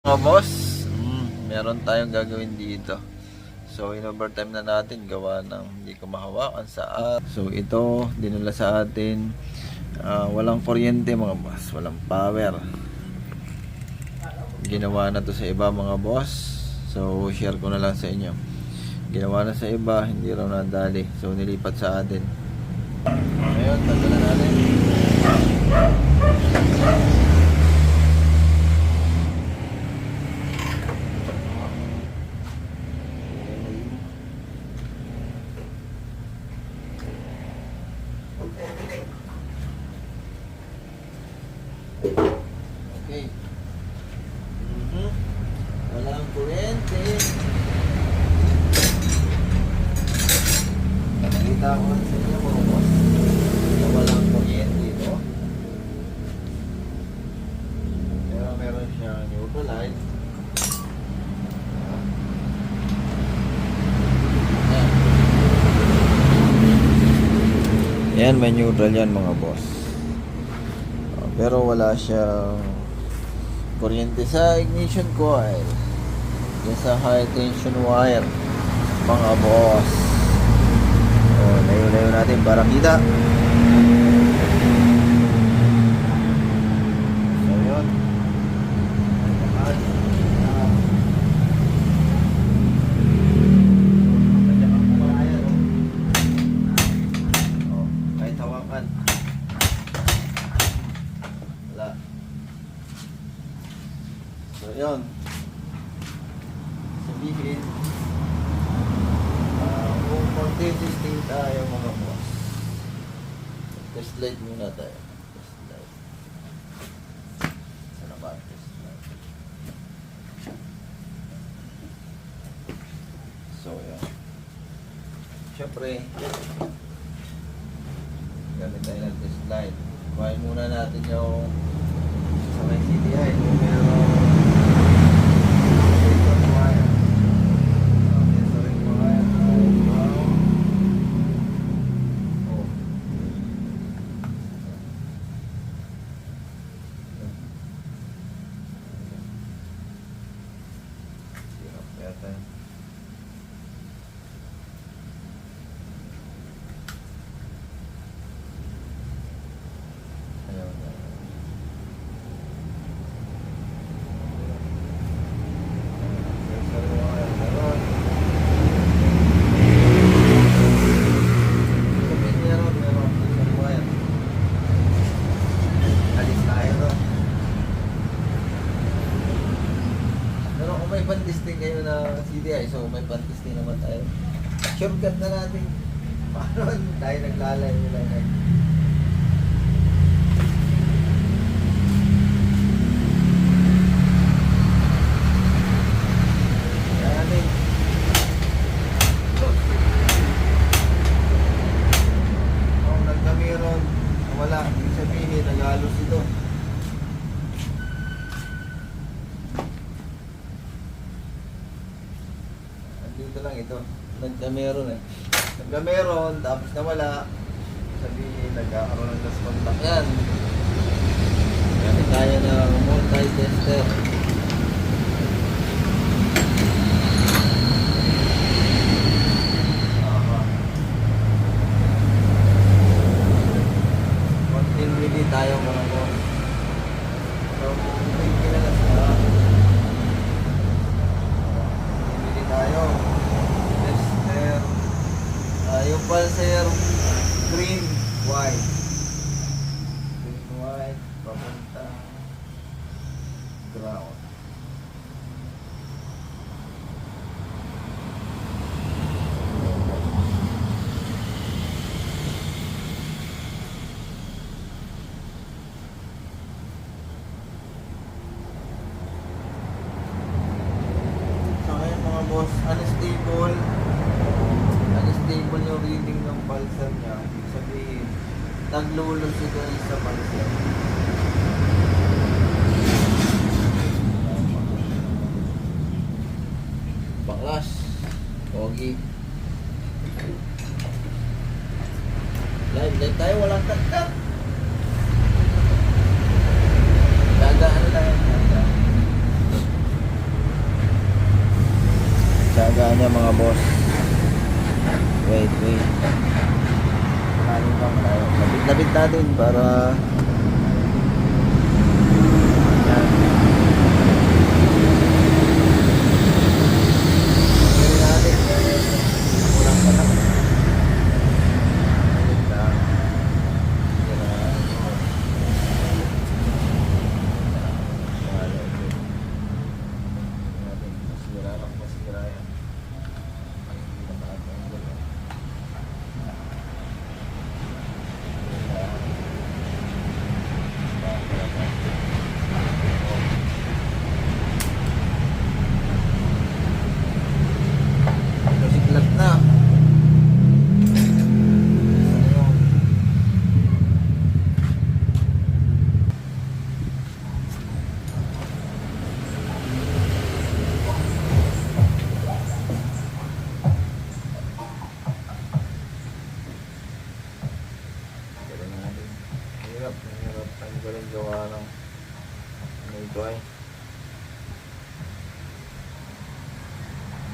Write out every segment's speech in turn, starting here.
Mga boss, mm, meron tayong gagawin dito. So, in-overtime na natin gawa ng hindi ko mahawakan sa. So, ito, dinala sa atin. Ah, walang kuryente mga boss, walang power. Ginawa na to sa iba mga boss. So, share ko na lang sa inyo. Ginawa na sa iba, hindi raw nadali. So, nilipat sa atin. Ngayon, tanggalan natin. Okay. Mhm. Walang kuryente. Nakita ko sa inyo mga boss. Na walang kuryente ito. Pero meron siyang neutral light. Yan, may neutral yan mga boss. Uh, pero wala siyang kuryente sa ignition coil. Yan sa high tension wire. Mga boss. O, layo-layo natin para kita. So, yun. At, ah, nandiyan ang pumahayan, oh. Oh, kahit hawakan. Wala. So, yun. Sabihin, ah, kung mag-testing tayo mga boss. Test light muna tayo. Test. Sana ba? Test light. So, yun. Siyempre, gamit tayo ng test light. Kuhain muna natin yung sa may CDI kung meron sensor wire. Ah, sensoring wire. Wow. Oh. Hirap yata yun. Ayaw na. Sensor wire, meron. Sabihin niya ron, meron sensor wire. Alis tayo ron. Pero kung may pan-testing kayo na CDI, so may pan-testing naman tayo. Shortcut na natin. Paano tayo naglalay nila na Kaya natin. Kung nagkamiron, wala, ibig sabihin, nagalos ito. Andito lang ito. Nagkameron eh. Nagkameron, tapos nawala. Sabihin, nagkakaroon ng gas contact yan. Gamit tayo ng multi-tester. Continuity tayo mga boss. So, may kinalas na. Continuity tayo. Tester. Ah, yung pulser, green, white. Green, white, papunta. Ground. So ngayon mga boss, unstable. Unstable yung pulsar niya. Sabihin, naglulos ito sa pulsar. Baklas. Pogi. Live, live tayo, walang tagtag. Gagaan lang. gagaan. Kita niya mga boss. Wait, wait. Lapit-lapit natin para... Yan. Pwede natin. Kulang pa lang. Lapit lang. Yan. Malayo. Natin. Masira lang, masira yan. Ay, hindi na makatanggal. Nasiklat na. Ayun. Galing natin. Hirap, hirap. Ang galing gawa ng ano ito ay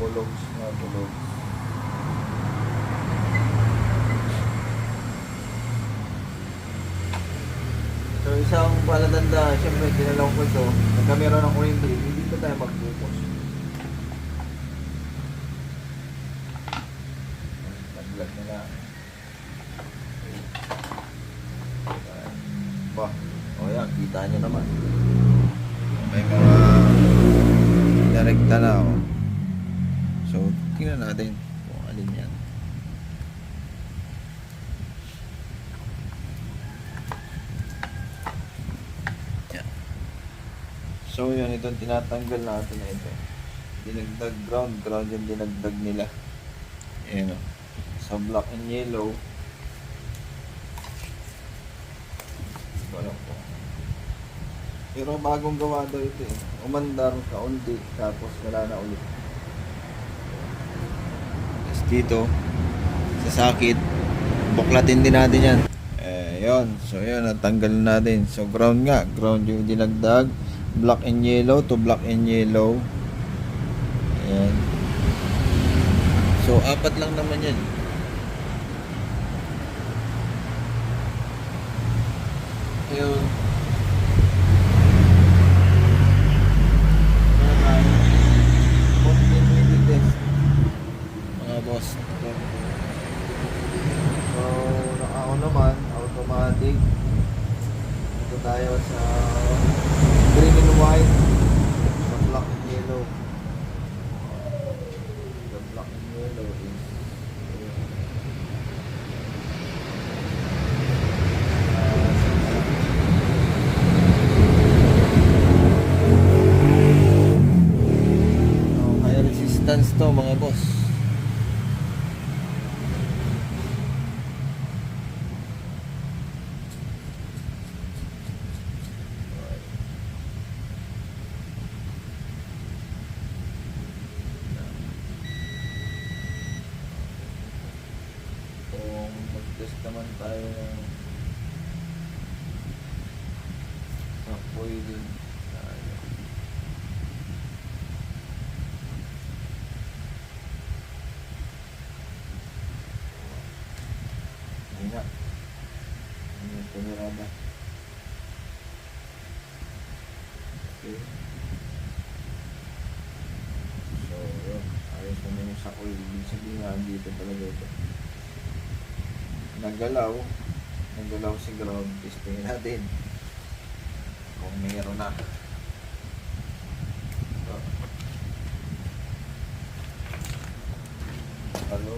bulogs na bulogs. So isang palatanda, syempre kinalaw ko ito. Pagka meron ng kuryente, hindi pa tayo mag-focus. Nag-vlog na. Ba, o yan, kita nyo naman. May mga direkta na ako. So, tingnan natin kung alin yan. Yan. So, yun, itong tinatanggal natin na ito. Dinagdag ground, ground yung dinagdag nila. Ayan o. Sa black and yellow, Wala po. Pero bagong gawa daw ito eh. Umandar kaunti, tapos wala na ulit. Tapos dito, sa sakit, buklatin din natin yan. Eh, yun. So, yun, natanggal natin. So, ground nga. Ground yung dinagdag. Black and yellow to black and yellow. Ayan. So, apat lang naman yan. Yun. Tayo? Continuity test. Mga boss. So, ako naman, automatic. Ito tayo sa green and white. Sa black and yellow. The black and yellow is Oh, high resistance to mga boss. Kung mag-test naman tayo ng sa boiling tayo. Hindi nga. Ano yung kamerada? Okay. So, yun. Ayos naman sa oil. Ibig sabihin nga, dito talaga ito. Nagalaw. Nagalaw si ground. Testingin natin. Kung mayroon na. So. Hello.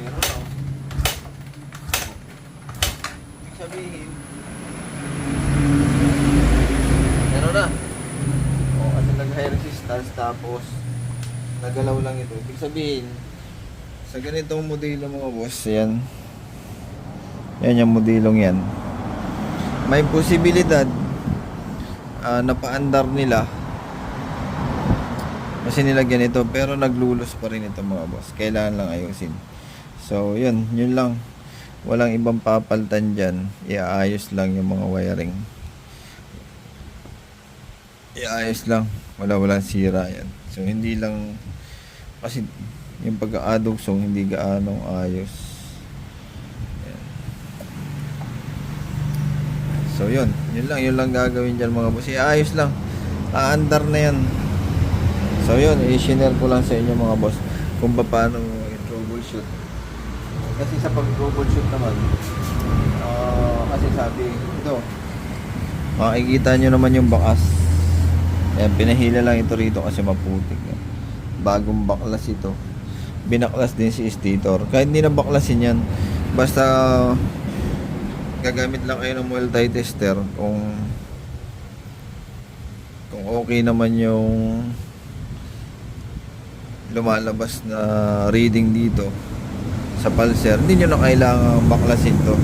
Meron na. Ibig sabihin, meron na. O, kasi nag-high resistance tapos nagalaw lang ito. Ibig sabihin, sa ganitong modelo mga boss, yan. Yan yung modelong yan. May posibilidad ah, na paandar nila kasi nilagyan ito pero naglulos pa rin ito mga boss. Kailangan lang ayusin. So, yun, yun lang. walang ibang papaltan dyan. Iaayos lang yung mga wiring. Iayos lang. Wala walang sira yan. So hindi lang kasi yung pagka-adugsong hindi gaanong ayos. Yan. So yun, yun lang, yun lang gagawin dyan mga boss. Iayos lang. Aandar na yan. So yun, i-share ko lang sa inyo mga boss kung paano i-troubleshoot. Kasi sa pag-troubleshoot naman, ah, kasi sabi, ito, makikita nyo naman yung bakas. Ayan, pinahila lang ito rito kasi maputik. Bagong baklas ito. Binaklas din si stator. Kahit hindi na baklasin yan, basta gagamit lang kayo ng multi-tester kung kung okay naman yung lumalabas na reading dito sa pulser, hindi nyo na kailangan baklasin to.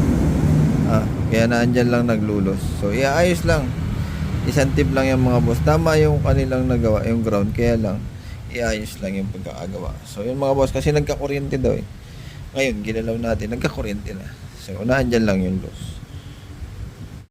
Ah, kaya naandyan lang naglulos. So, iaayos lang. Tip lang yung mga boss. Tama yung kanilang nagawa, yung ground. Kaya lang, iayos lang yung pagkakagawa. So, yung mga boss, kasi nagkakuryente daw eh. Ngayon, ginalaw natin, nagkakuryente na. So, naandyan lang yung loss.